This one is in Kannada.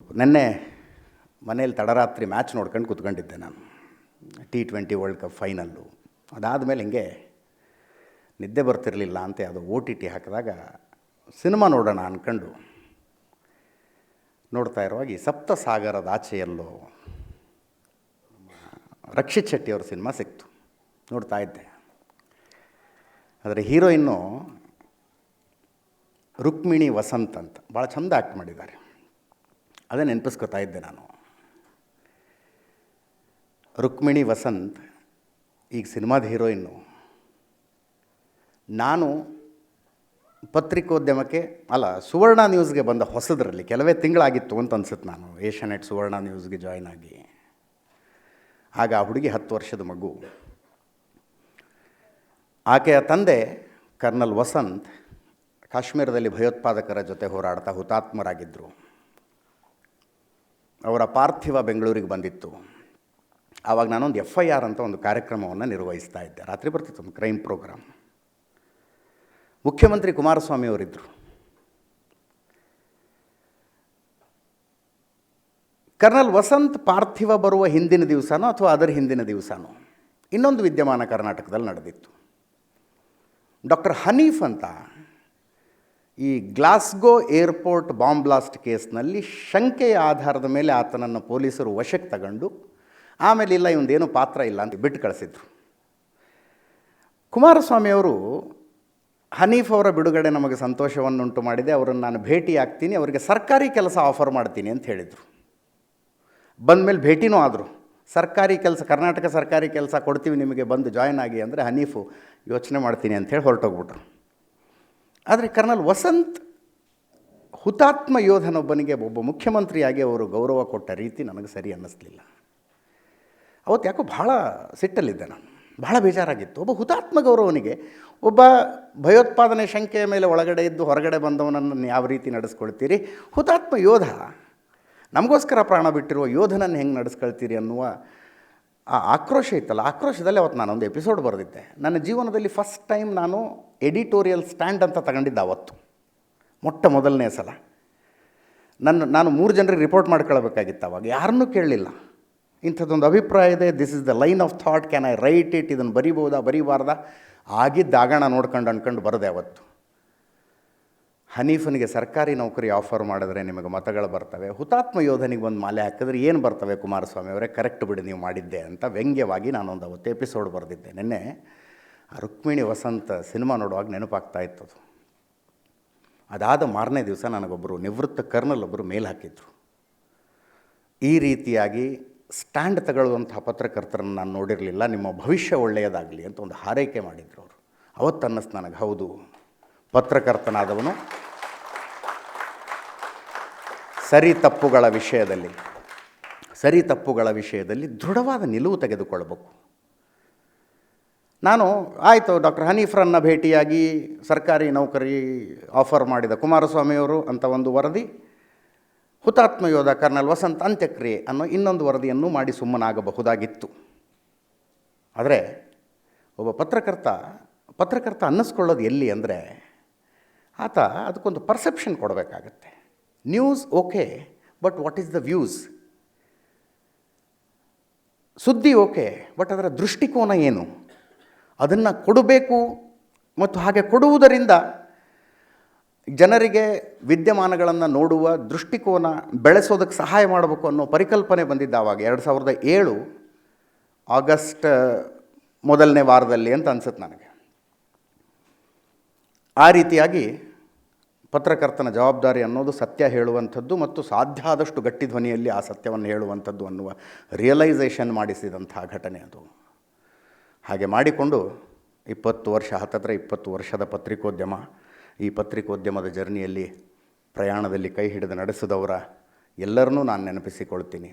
ನಿನ್ನೆ ಮನೇಲಿ ತಡರಾತ್ರಿ ಮ್ಯಾಚ್ ನೋಡ್ಕೊಂಡು ಕೂತ್ಕೊಂಡಿದ್ದೆ ನಾನು. T twenty world cup final ಅದಾದಮೇಲೆ ಹಿಂಗೆ ನಿದ್ದೆ ಬರ್ತಿರಲಿಲ್ಲ ಅಂತ ಅದು ಓ ಟಿ ಟಿ ಹಾಕಿದಾಗ ಸಿನಿಮಾ ನೋಡೋಣ ಅಂದ್ಕೊಂಡು ನೋಡ್ತಾ ಇರುವಾಗ ಈ ಸಪ್ತಸಾಗರದ ಆಚೆಯಲ್ಲೋ ರಕ್ಷಿತ್ ಶೆಟ್ಟಿಯವ್ರ ಸಿನಿಮಾ ಸಿಕ್ತು. ನೋಡ್ತಾ ಇದ್ದೆ. ಆದರೆ ಹೀರೋಯಿನ್ನು ರುಕ್ಮಿಣಿ ವಸಂತ್ ಅಂತ, ಭಾಳ ಚಂದ ಆ್ಯಕ್ಟ್ ಮಾಡಿದ್ದಾರೆ. ಅದೇ ನೆನಪಿಸ್ಕೊತಾ ಇದ್ದೆ ನಾನು. ರುಕ್ಮಿಣಿ ವಸಂತ್, ಈಗ ಸಿನಿಮಾದ ಹೀರೋಯಿನ್ನು. ನಾನು ಪತ್ರಿಕೋದ್ಯಮಕ್ಕೆ, ಅಲ್ಲ, ಸುವರ್ಣ ನ್ಯೂಸ್ಗೆ ಬಂದ ಹೊಸದರಲ್ಲಿ ಕೆಲವೇ ತಿಂಗಳಾಗಿತ್ತು ಅಂತ ಅನ್ಸುತ್ತೆ ನಾನು, ಏಷ್ಯಾನೆಟ್ ಸುವರ್ಣ ನ್ಯೂಸ್ಗೆ ಜಾಯ್ನ್ ಆಗಿ. ಆಗ ಆ ಹುಡುಗಿ ಹತ್ತು ವರ್ಷದ ಮಗು. ಆಕೆಯ ತಂದೆ ಕರ್ನಲ್ ವಸಂತ್ ಕಾಶ್ಮೀರದಲ್ಲಿ ಭಯೋತ್ಪಾದಕರ ಜೊತೆ ಹೋರಾಡ್ತಾ ಹುತಾತ್ಮರಾಗಿದ್ದರು ಅವರ ಪಾರ್ಥಿವ ಬೆಂಗಳೂರಿಗೆ ಬಂದಿತ್ತು. ಆವಾಗ ನಾನೊಂದು ಎಫ್ ಐ ಆರ್ ಅಂತ ಒಂದು ಕಾರ್ಯಕ್ರಮವನ್ನು ನಿರ್ವಹಿಸ್ತಾ ಇದ್ದೆ. ರಾತ್ರಿ ಬರ್ತಿತ್ತು ಒಂದು ಕ್ರೈಮ್ ಪ್ರೋಗ್ರಾಮ್ ಮುಖ್ಯಮಂತ್ರಿ ಕುಮಾರಸ್ವಾಮಿ ಅವರಿದ್ದರು ಕರ್ನಲ್ ವಸಂತ್ ಪಾರ್ಥಿವ ಬರುವ ಹಿಂದಿನ ದಿವಸನೋ ಅಥವಾ ಅದರ ಹಿಂದಿನ ದಿವಸನೋ? ಇನ್ನೊಂದು ವಿದ್ಯಮಾನ ಕರ್ನಾಟಕದಲ್ಲಿ ನಡೆದಿತ್ತು. ಡಾಕ್ಟರ್ ಹನೀಫ್ ಅಂತ ಈ ಗ್ಲಾಸ್ಗೋ ಏರ್ಪೋರ್ಟ್ ಬಾಂಬ್ ಬ್ಲಾಸ್ಟ್ ಕೇಸ್ನಲ್ಲಿ ಶಂಕೆಯ ಆಧಾರದ ಮೇಲೆ ಆತನನ್ನು ಪೊಲೀಸರು ವಶಕ್ಕೆ ತಗೊಂಡು, ಆಮೇಲೆ ಇಲ್ಲ ಇವಂದೇನು ಪಾತ್ರ ಇಲ್ಲ ಅಂತ ಬಿಟ್ಟು ಕಳಿಸಿದ್ರು. ಕುಮಾರಸ್ವಾಮಿ ಅವರು, ಹನೀಫ್ ಅವರ ಬಿಡುಗಡೆ ನಮಗೆ ಸಂತೋಷವನ್ನುಂಟು ಮಾಡಿದೆ, ಅವರನ್ನು ನಾನು ಭೇಟಿ ಆಗ್ತೀನಿ, ಅವರಿಗೆ ಸರ್ಕಾರಿ ಕೆಲಸ ಆಫರ್ ಮಾಡ್ತೀನಿ ಅಂತ ಹೇಳಿದರು. ಬಂದಮೇಲೆ ಭೇಟಿನೂ ಆದರು. ಸರ್ಕಾರಿ ಕೆಲಸ, ಕರ್ನಾಟಕ ಸರ್ಕಾರಿ ಕೆಲಸ ಕೊಡ್ತೀವಿ ನಿಮಗೆ, ಬಂದು ಜಾಯ್ನ್ ಆಗಿ, ಅಂದರೆ ಹನೀಫು ಯೋಚನೆ ಮಾಡ್ತೀನಿ ಅಂತೇಳಿ ಹೊರಟೋಗ್ಬಿಟ್ರು. ಆದರೆ ಕರ್ನಲ್ ವಸಂತ್ ಹುತಾತ್ಮ ಯೋಧನೊಬ್ಬನಿಗೆ ಒಬ್ಬ ಮುಖ್ಯಮಂತ್ರಿಯಾಗಿ ಅವರು ಗೌರವ ಕೊಟ್ಟ ರೀತಿ ನನಗೆ ಸರಿ ಅನ್ನಿಸ್ಲಿಲ್ಲ. ಅವತ್ತು ಯಾಕೋ ಭಾಳ ಸಿಟ್ಟಲ್ಲಿದ್ದೆ ನಾನು. ಭಾಳ ಬೇಜಾರಾಗಿತ್ತು. ಒಬ್ಬ ಹುತಾತ್ಮ ಗೌರವನಿಗೆ ಒಬ್ಬ ಭಯೋತ್ಪಾದನೆ ಶಂಕೆಯ ಮೇಲೆ ಒಳಗಡೆ ಇದ್ದು ಹೊರಗಡೆ ಬಂದವನನ್ನು ಯಾವ ರೀತಿ ನಡೆಸ್ಕೊಳ್ತೀರಿ? ಹುತಾತ್ಮ ಯೋಧ, ನಮಗೋಸ್ಕರ ಪ್ರಾಣ ಬಿಟ್ಟಿರುವ ಯೋಧನನ್ನು ಹೆಂಗೆ ನಡೆಸ್ಕೊಳ್ತೀರಿ ಅನ್ನುವ ಆ ಆಕ್ರೋಶ ಇತ್ತಲ್ಲ. ಆಕ್ರೋಶದಲ್ಲಿ ಅವತ್ತು ನಾನೊಂದು ಎಪಿಸೋಡ್ ಬರೆದಿದ್ದೆ. ನನ್ನ ಜೀವನದಲ್ಲಿ ಫಸ್ಟ್ ಟೈಮ್ ನಾನು ಎಡಿಟೋರಿಯಲ್ ಸ್ಟ್ಯಾಂಡ್ ಅಂತ ತಗೊಂಡಿದ್ದ ಅವತ್ತು. ಮೊಟ್ಟ ಮೊದಲನೇ ಸಲ. ನನ್ನ, ನಾನು ಮೂರು ಜನರಿಗೆ ರಿಪೋರ್ಟ್ ಮಾಡ್ಕೊಳ್ಬೇಕಾಗಿತ್ತು ಅವಾಗ. ಯಾರನ್ನೂ ಕೇಳಲಿಲ್ಲ. ಇಂಥದ್ದೊಂದು ಅಭಿಪ್ರಾಯ ಇದೆ. This is the line of thought can I write it ಇದನ್ನು ಬರಿಬೋದಾ ಬರಿಬಾರ್ದ? ಆಗಿದ್ದಾಗಣ ನೋಡ್ಕೊಂಡು ಅಂದ್ಕೊಂಡು ಬರದೆ ಅವತ್ತು. ಹನೀಫನಿಗೆ ಸರ್ಕಾರಿ ನೌಕರಿ ಆಫರ್ ಮಾಡಿದ್ರೆ ನಿಮಗೆ ಮತಗಳು ಬರ್ತವೆ. ಹುತಾತ್ಮ ಯೋಧನಿಗೆ ಒಂದು ಮಾಲೆ ಹಾಕಿದ್ರೆ ಏನು ಬರ್ತವೆ ಕುಮಾರಸ್ವಾಮಿ ಅವರೇ? ಕರೆಕ್ಟ್ ಬಿಡಿ, ನೀವು ಮಾಡಿದ್ದೆ ಅಂತ ವ್ಯಂಗ್ಯವಾಗಿ ನಾನೊಂದು ಅವತ್ತು ಎಪಿಸೋಡ್ ಬರೆದಿದ್ದೆ. ನಿನ್ನೆ ರುಕ್ಮಿಣಿ ವಸಂತ ಸಿನಿಮಾ ನೋಡುವಾಗ ನೆನಪಾಗ್ತಾ ಇತ್ತದು. ಅದಾದ ಮಾರನೇ ದಿವಸ ನನಗೊಬ್ಬರು ನಿವೃತ್ತ ಕರ್ನಲ್ ಒಬ್ಬರು ಮೇಲ್ ಹಾಕಿದ್ರು. ಈ ರೀತಿಯಾಗಿ ಸ್ಟ್ಯಾಂಡ್ ತಗೊಳ್ಳುವಂಥ ಪತ್ರಕರ್ತರನ್ನು ನಾನು ನೋಡಿರಲಿಲ್ಲ, ನಿಮ್ಮ ಭವಿಷ್ಯ ಒಳ್ಳೆಯದಾಗಲಿ ಅಂತ ಒಂದು ಹಾರೈಕೆ ಮಾಡಿದ್ರು ಅವರು. ಅವತ್ತು ಅನ್ನಿಸ್ತು ನನಗೆ, ಹೌದು, ಪತ್ರಕರ್ತನಾದವನು ಸರಿ ತಪ್ಪುಗಳ ವಿಷಯದಲ್ಲಿ, ಸರಿ ತಪ್ಪುಗಳ ವಿಷಯದಲ್ಲಿ ದೃಢವಾದ ನಿಲುವು ತೆಗೆದುಕೊಳ್ಬೇಕು. ನಾನು ಆಯಿತು ಡಾಕ್ಟರ್ ಹನೀಫ್ರನ್ನ ಭೇಟಿಯಾಗಿ ಸರ್ಕಾರಿ ನೌಕರಿ ಆಫರ್ ಮಾಡಿದ ಕುಮಾರಸ್ವಾಮಿಯವರು ಅಂತ ಒಂದು ವರದಿ, ಹುತಾತ್ಮ ಯೋಧ ಕರ್ನಲ್ ವಸಂತ್ ಅಂತ್ಯಕ್ರಿಯೆ ಅನ್ನೋ ಇನ್ನೊಂದು ವರದಿಯನ್ನು ಮಾಡಿ ಸುಮ್ಮನಾಗಬಹುದಾಗಿತ್ತು. ಆದರೆ ಒಬ್ಬ ಪತ್ರಕರ್ತ ಪತ್ರಕರ್ತ ಅನ್ನಿಸ್ಕೊಳ್ಳೋದು ಎಲ್ಲಿ ಅಂದರೆ ಆತ ಅದಕ್ಕೊಂದು ಪರ್ಸೆಪ್ಷನ್ ಕೊಡಬೇಕಾಗತ್ತೆ. News okay but what is the views ಸುದ್ದಿ ಓಕೆ ಬಟ್ ಅದರ ದೃಷ್ಟಿಕೋನ ಏನು? ಅದನ್ನು ಕೊಡಬೇಕು ಮತ್ತು ಹಾಗೆ ಕೊಡುವುದರಿಂದ ಜನರಿಗೆ ವಿದ್ಯಮಾನಗಳನ್ನು ನೋಡುವ ದೃಷ್ಟಿಕೋನ ಬೆಳೆಸೋದಕ್ಕೆ ಸಹಾಯ ಮಾಡಬೇಕು ಅನ್ನೋ ಪರಿಕಲ್ಪನೆ ಬಂದಿದ್ದಾವಾಗ ಎರಡು ಸಾವಿರದ ಏಳು ಆಗಸ್ಟ್ ಮೊದಲನೇ ವಾರದಲ್ಲಿ ಅಂತ ಅನ್ಸುತ್ತೆ ನನಗೆ. ಆ ರೀತಿಯಾಗಿ ಪತ್ರಕರ್ತನ ಜವಾಬ್ದಾರಿ ಅನ್ನೋದು ಸತ್ಯ ಹೇಳುವಂಥದ್ದು ಮತ್ತು ಸಾಧ್ಯ ಆದಷ್ಟು ಗಟ್ಟಿ ಧ್ವನಿಯಲ್ಲಿ ಆ ಸತ್ಯವನ್ನು ಹೇಳುವಂಥದ್ದು ಅನ್ನುವ ರಿಯಲೈಸೇಷನ್ ಮಾಡಿಸಿದಂಥ ಘಟನೆ ಅದು. ಹಾಗೆ ಮಾಡಿಕೊಂಡು ಇಪ್ಪತ್ತು ವರ್ಷ, ಹತ್ತತ್ರ ಇಪ್ಪತ್ತು ವರ್ಷದ ಪತ್ರಿಕೋದ್ಯಮ, ಈ ಪತ್ರಿಕೋದ್ಯಮದ ಜರ್ನಿಯಲ್ಲಿ ಪ್ರಯಾಣದಲ್ಲಿ ಕೈ ಹಿಡಿದು ನಡೆಸಿದವರ ಎಲ್ಲರನ್ನೂ ನಾನು ನೆನಪಿಸಿಕೊಳ್ತೀನಿ.